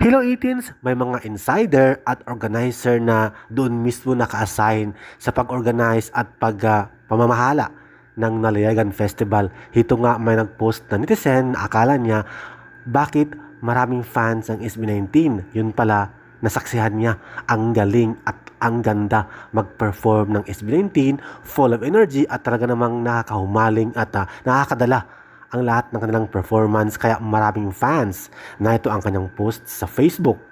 Hello 18s, may mga insider at organizer na doon mismo naka-assign sa pag-organize at pag ah, pamamahala ng Nalayagan Festival. Ito nga may nag-post na netizen na akala niya bakit maraming fans ang SB19. Yun pala, nasaksihan niya ang galing at ang ganda mag-perform ng SB19, full of energy at talaga namang nakakahumaling at ah, nakakadala ang lahat ng kanilang performance kaya maraming fans na ito ang kanyang post sa Facebook.